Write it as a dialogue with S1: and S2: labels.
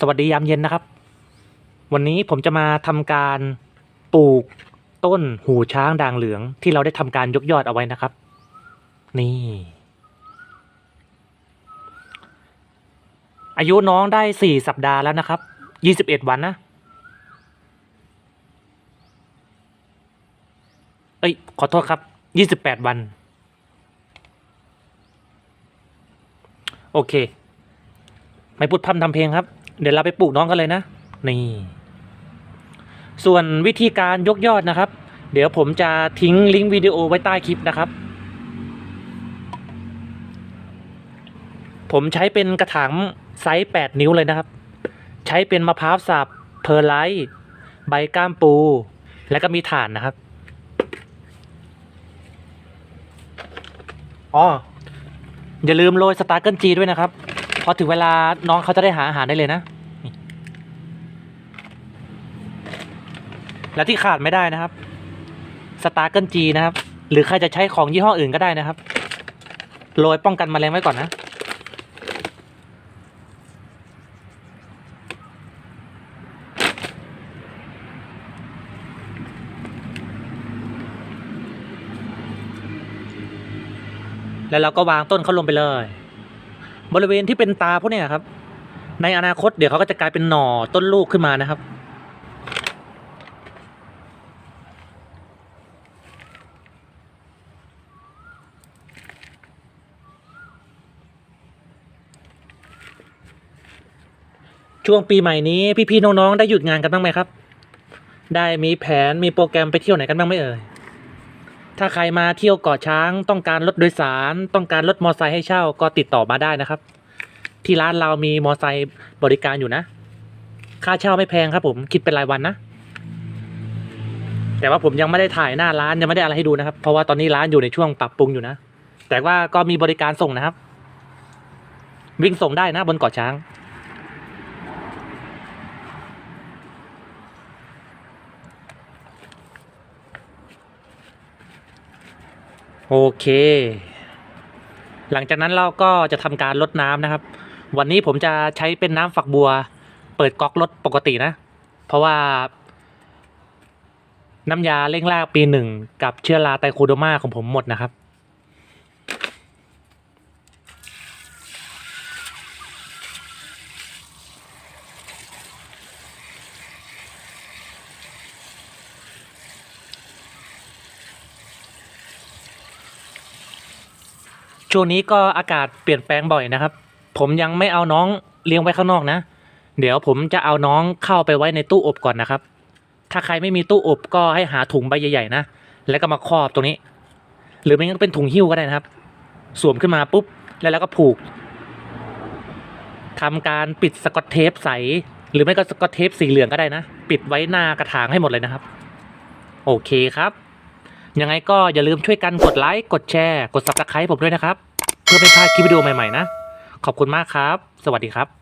S1: สวัสดียามเย็นนะครับ วันนี้ผมจะมาทำการปลูกต้นหูช้างด่างเหลืองที่เราได้ทำการยกยอดเอาไว้นะครับ นี่ อายุน้องได้สี่สัปดาห์แล้วนะครับยี่สิบเอ็ดวันนะ เอ้ย ขอโทษครับยี่สิบแปดวัน โอเค ไม่พูดพร่ำทำเพลงครับ เดี๋ยวเราไปปลูกน้องกันเลยนะ นี่ ส่วนวิธีการยกยอดนะครับ เดี๋ยวผมจะทิ้งลิงก์วิดีโอไว้ใต้คลิปนะครับ ผมใช้เป็นกระถางไซส์ 8 นิ้วเลยนะครับ ใช้เป็นมะพร้าวสับเพอร์ไลท์ใบก้ามปู แล้วก็มีถ่านนะครับอ๋ออย่าลืมโรยสตาร์เกิลจีด้วยนะครับ อถึงเวลาน้องเขาจะได้หาอาหารได้เลยนะและที่ขาดไม่ได้นะครับสตาร์เกิลจีนะครับ หรือใครจะใช้ของยี่ห้ออื่นก็ได้นะครับโรยป้องกันแมลงไว้ก่อนนะแล้วเราก็วางต้นเขาลงไปเลย บริเวณที่เป็นตาพวกเนี้ยครับ ในอนาคตเดี๋ยวเขาก็จะกลายเป็นหน่อต้นลูกขึ้นมานะครับ ช่วงปีใหม่นี้พี่ๆน้องๆได้หยุดงานกันบ้างไหมครับ ได้มีแผนมีโปรแกรมไปเที่ยวไหนกันบ้างไหมเอ่ย ถ้าใครมาเที่ยวเกาะช้าง ต้องการรถโดยสาร ต้องการรถมอไซค์ให้เช่าก็ติดต่อมาได้นะครับ ที่ร้านเรามีมอไซค์บริการอยู่นะ ค่าเช่าไม่แพงครับผมคิดเป็นรายวันนะ แต่ว่าผมยังไม่ได้ถ่ายหน้าร้านยังไม่ได้อะไรให้ดูนะครับ เพราะว่าตอนนี้ร้านอยู่ในช่วงปรับปรุงอยู่นะ แต่ว่าก็มีบริการส่งนะครับ วิ่งส่งได้นะบนเกาะช้าง โอเค หลังจากนั้นเราก็จะทำการลดน้ำนะครับ วันนี้ผมจะใช้เป็นน้ำฝักบัว เปิดก๊อกลดปกตินะ เพราะว่า น้ำยาเร่งรากปีหนึ่งกับเชื้อราไตโคโดมาของผมหมดนะครับ ช่วงนี้ก็อากาศเปลี่ยนแปลงบ่อยนะครับ ผมยังไม่เอาน้องเลี้ยงไว้ข้างนอกนะ เดี๋ยวผมจะเอาน้องเข้าไปไว้ในตู้อบก่อนนะครับ ถ้าใครไม่มีตู้อบก็ให้หาถุงใบใหญ่ๆนะ แล้วก็มาครอบตรงนี้ หรือไม่งั้นเป็นถุงหิ้วก็ได้นะครับ สวมขึ้นมาปุ๊บแล้วเราก็ผูกทำการปิดสกอตเทปใส หรือไม่ก็สกอตเทปสีเหลืองก็ได้นะ ปิดไว้หน้ากระถางให้หมดเลยนะครับ โอเคครับ ยังไงก็อย่าลืมช่วยกันกดไลค์กดแชร์ กด subscribe ผมด้วยนะครับ เพื่อไม่พลาดคลิปวิดีโอใหม่ๆนะ ขอบคุณมากครับ สวัสดีครับ